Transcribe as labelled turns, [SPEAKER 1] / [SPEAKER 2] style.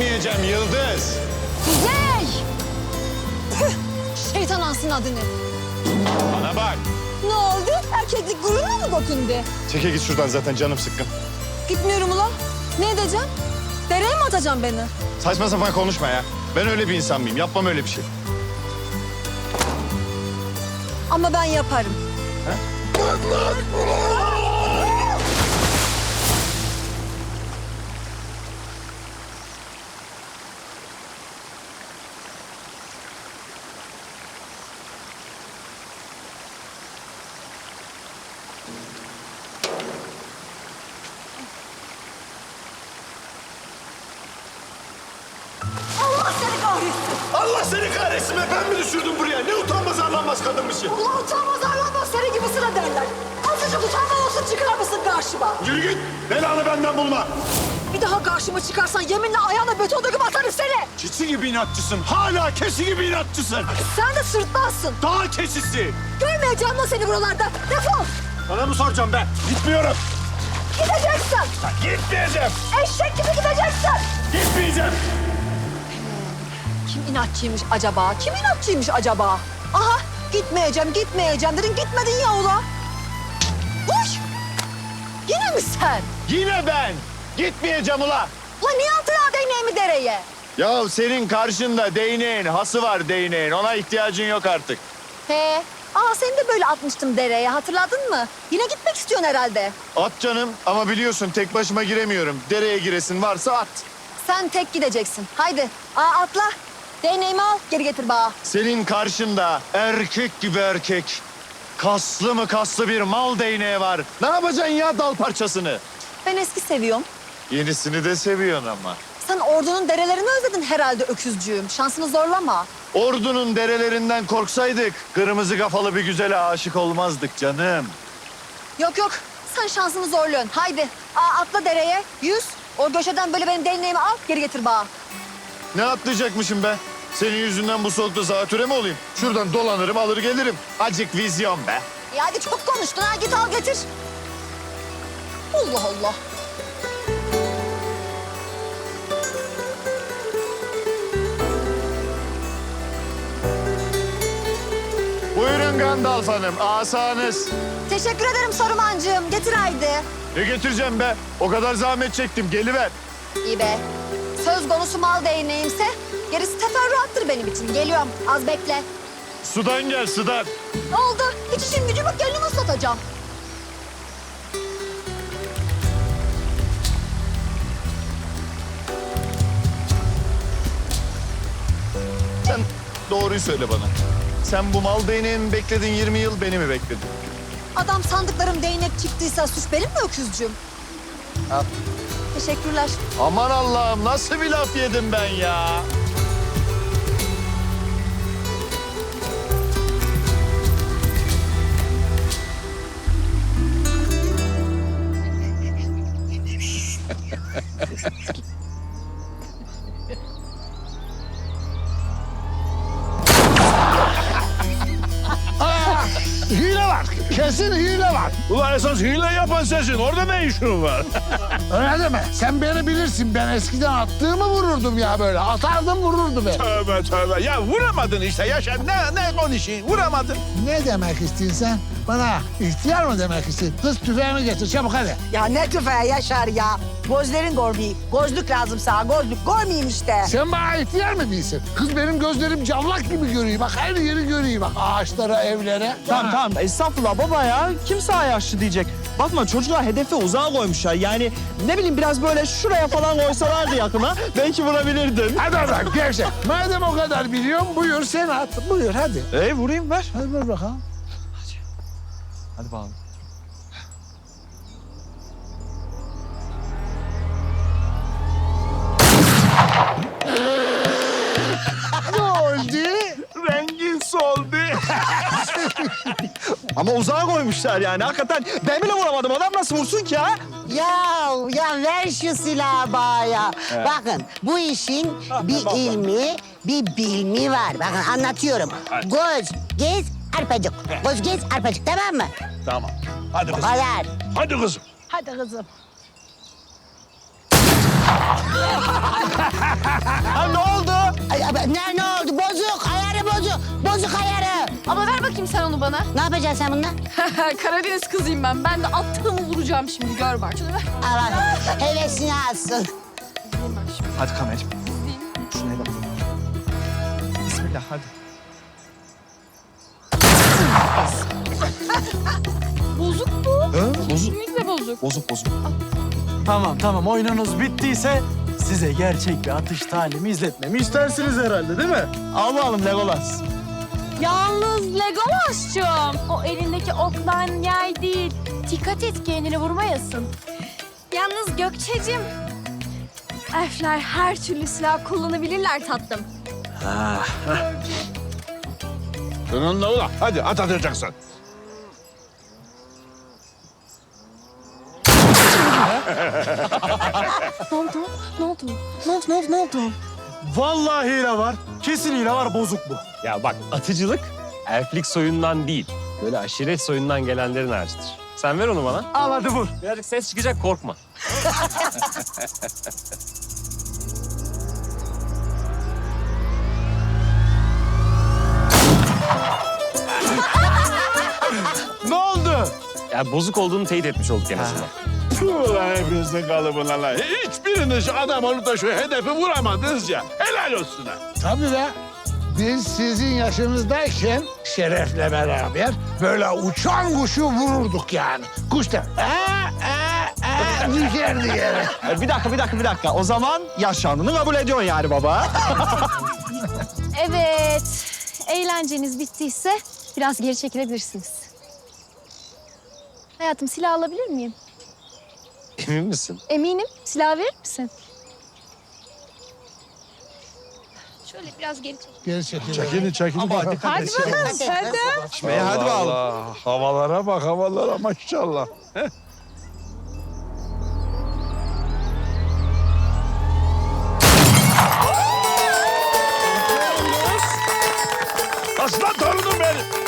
[SPEAKER 1] Gideceksin.
[SPEAKER 2] Gitmeyeceğim Yıldız.
[SPEAKER 1] Püh! Şeytan alsın adını.
[SPEAKER 2] Bana bak.
[SPEAKER 1] Ne oldu? Erkeklik gururuna mı dokundu?
[SPEAKER 2] Çeke git şuradan zaten canım sıkkın.
[SPEAKER 1] Gitmiyorum ula. Ne edeceğim? Dereye mi atacaksın beni?
[SPEAKER 2] Saçma sapan konuşma ya. Ben öyle bir insan mıyım? Yapmam öyle bir şey.
[SPEAKER 1] Ama ben yaparım. Allah seni kahretsin.
[SPEAKER 2] Allah seni kahretsin be. Ben mi düşürdüm buraya? Ne utanmaz arlanmaz kadınmışsın.
[SPEAKER 1] Ulan utanmaz arlanmaz seni gibisine derler. Azıcık utanma olsun çıkar mısın karşıma?
[SPEAKER 2] Yürü git. Belanı benden bulma.
[SPEAKER 1] Bir daha karşıma çıkarsan yeminle ayağına beton döküp atarım seni.
[SPEAKER 2] Keçi gibi inatçısın. Hala keçi gibi inatçısın.
[SPEAKER 1] Sen de sırtlansın.
[SPEAKER 2] Dağ keçisi.
[SPEAKER 1] Görmeyeceğim lan seni buralarda. Defol.
[SPEAKER 2] Sana mı soracağım ben? Gitmiyorum.
[SPEAKER 1] Gideceksin.
[SPEAKER 2] Gitmeyeceğim.
[SPEAKER 1] Eşek gibi gideceksin.
[SPEAKER 2] Gitmeyeceğim.
[SPEAKER 1] Kim inatçıymış acaba? Kim inatçıymış acaba? Aha gitmeyeceğim, gitmeyeceğim dedin. Gitmedin ya ula. Uy! Yine mi sen?
[SPEAKER 2] Yine ben. Gitmeyeceğim ula.
[SPEAKER 1] Ulan niye atın değneğimi dereye?
[SPEAKER 2] Ya senin karşında değneğin, hası var değneğin. Ona ihtiyacın yok artık.
[SPEAKER 1] He. Aa seni de böyle atmıştım dereye hatırladın mı? Yine gitmek istiyorsun herhalde.
[SPEAKER 2] At canım ama biliyorsun tek başıma giremiyorum. Dereye giresin varsa at.
[SPEAKER 1] Sen tek gideceksin. Haydi. Aa atla. Değneğimi al geri getir bana.
[SPEAKER 2] Senin karşında erkek gibi erkek. Kaslı mı kaslı bir mal değneği var. Ne yapacaksın ya dal parçasını?
[SPEAKER 1] Ben eski seviyorum.
[SPEAKER 2] Yenisini de seviyorsun ama.
[SPEAKER 1] Sen ordunun derelerini özledin herhalde öküzcüğüm. Şansını zorlama.
[SPEAKER 2] Ordunun derelerinden korksaydık kırmızı kafalı bir güzele aşık olmazdık canım.
[SPEAKER 1] Yok yok. Sen şansını zorluyorsun. Haydi. Aa, atla dereye. Yüz. O köşeden böyle benim değneğimi al. Geri getir bana.
[SPEAKER 2] Ne atlayacakmışım be? Senin yüzünden bu soğukta zatüre mi olayım? Şuradan dolanırım alır gelirim. Acık vizyon be.
[SPEAKER 1] Ya hadi çok konuştun ha. Git al getir. Allah Allah.
[SPEAKER 2] Gandalf Hanım asanız.
[SPEAKER 1] Teşekkür ederim Sarumancığım. Getir haydi.
[SPEAKER 2] Ne getireceğim be? O kadar zahmet çektim geliver.
[SPEAKER 1] İyi be. Söz konusu mal değneğimse gerisi teferruattır benim için. Geliyorum. Az bekle.
[SPEAKER 2] Sudan gel sudan.
[SPEAKER 1] Ne oldu? Hiç işim gücüm yok. Kendimi ıslatacağım.
[SPEAKER 2] Sen doğruyu söyle bana. Sen bu mal değneğini bekledin 20 yıl beni mi bekledin?
[SPEAKER 1] Adam sandıklarım değnek çıktıysa suç benim mi öküzcüğüm?
[SPEAKER 2] Al.
[SPEAKER 1] Teşekkürler.
[SPEAKER 2] Aman Allah'ım nasıl bir laf yedim ben ya.
[SPEAKER 3] Esas hile yapan sensin. Orada ne işin var?
[SPEAKER 4] Öyle deme. Sen beni bilirsin. Ben eskiden attığımı vururdum ya böyle. Atardım vururdum ben.
[SPEAKER 3] tövbe tövbe. Ya vuramadın işte Yaşar. Ne, ne konuşayım? Vuramadın.
[SPEAKER 4] Ne demek istiyorsun sen? Bana ihtiyar mı demek istiyorsun? Kız tüfeğimi getir çabuk hadi.
[SPEAKER 5] Ya ne tüfeği Yaşar ya. Gözlerin görmeyi. Gözlük lazım sana gözlük. Görmeyeyim işte.
[SPEAKER 4] Sen bana ihtiyar mı değilsin? Kız benim gözlerim cavlak gibi görüyor. Bak her yeri görüyor. Bak ağaçlara, evlere.
[SPEAKER 6] Tamam tamam estağfurullah baba ya. Kimse yaşlı diyecek. Bakma çocuklar hedefe uzağa koymuşlar. Yani ne bileyim biraz böyle şuraya falan koysalardı yakına belki vurabilirdin.
[SPEAKER 4] Hadi oradan gevşek. Madem o kadar biliyorum buyur sen at. Buyur hadi.
[SPEAKER 6] Ey vurayım ver.
[SPEAKER 4] Hadi ver bakalım.
[SPEAKER 6] Hadi bakalım. Ama uzağa koymuşlar yani hakikaten. Ben bile vuramadım adam nasıl vursun ki ha?
[SPEAKER 5] Ya ya ver şu silahı bana ya. Bakın bu işin bir ilmi, bir bilmi var. Bakın anlatıyorum. Göz, gez, arpacık. Göz, gez, arpacık tamam mı?
[SPEAKER 3] tamam. Hadi kızım.
[SPEAKER 5] kadar.
[SPEAKER 3] Hadi kızım.
[SPEAKER 5] Hadi kızım.
[SPEAKER 6] Ha ne oldu?
[SPEAKER 5] Ay, ne, ne oldu? Bozuk, ayarı bozuk. Bozuk ayarı.
[SPEAKER 7] Ama ver bakayım sen onu bana.
[SPEAKER 5] Ne yapacaksın sen bununla?
[SPEAKER 7] Karadeniz kızıyım ben. Ben de attığımı vuracağım şimdi gör bak. Şunu ver.
[SPEAKER 5] Al al. Hevesini alsın.
[SPEAKER 7] Vereyim ben şimdi.
[SPEAKER 6] Hadi kameracığım. Şuna bak. Bismillah hadi.
[SPEAKER 7] Bozuk bu. Kesinlikle bozuk.
[SPEAKER 6] Bozuk bozuk.
[SPEAKER 8] Tamam tamam oyununuz bittiyse size gerçek bir atış talimi izletmemi istersiniz herhalde değil mi?
[SPEAKER 6] Al bakalım Legolas.
[SPEAKER 7] Yalnız Legolas'cığım. O elindeki oklan yay değil. Dikkat et kendini vurmayasın. Yalnız Gökçe'cim. Elfler her türlü silah kullanabilirler tatlım.
[SPEAKER 3] Bununla ulan. Hadi at atacaksın.
[SPEAKER 7] Ne oldu? Ne oldu? Ne oldu? Ne oldu? Ne oldu?
[SPEAKER 8] Vallahi hile var. Kesin hile var bozuk bu.
[SPEAKER 9] Ya bak atıcılık elflik soyundan değil. Böyle aşiret soyundan gelenlerin harcıdır. Sen ver onu bana.
[SPEAKER 8] Al hadi vur.
[SPEAKER 9] Birazcık ses çıkacak korkma.
[SPEAKER 8] Ne oldu?
[SPEAKER 9] Ya bozuk olduğunu teyit etmiş olduk en azından.
[SPEAKER 3] Tüh ulan hepinizin kalıbına lan. Hiçbiriniz adam olup da şu hedefi vuramadınız ya. Helal olsun ha.
[SPEAKER 4] Tabii be. Biz sizin yaşınızdayken Şeref'le beraber böyle uçan kuşu vururduk yani. Kuş da ee, ee, ee, düşerdi yere.
[SPEAKER 6] E, bir dakika bir dakika bir dakika. O zaman yaşlandığını kabul ediyorsun yani baba.
[SPEAKER 7] Evet. Eğlenceniz bittiyse biraz geri çekilebilirsiniz. Hayatım silah alabilir miyim?
[SPEAKER 9] Emin misin?
[SPEAKER 7] Eminim. Silah verir misin? Şöyle biraz geri çek.
[SPEAKER 4] Geri çekil.
[SPEAKER 3] Çekilin çekilin.
[SPEAKER 6] Ama hadi
[SPEAKER 7] Hadi bakalım sen de.
[SPEAKER 6] Açmaya hadi bakalım.
[SPEAKER 3] Allah, Havalara bak havalara maşallah. Aslan torunum benim.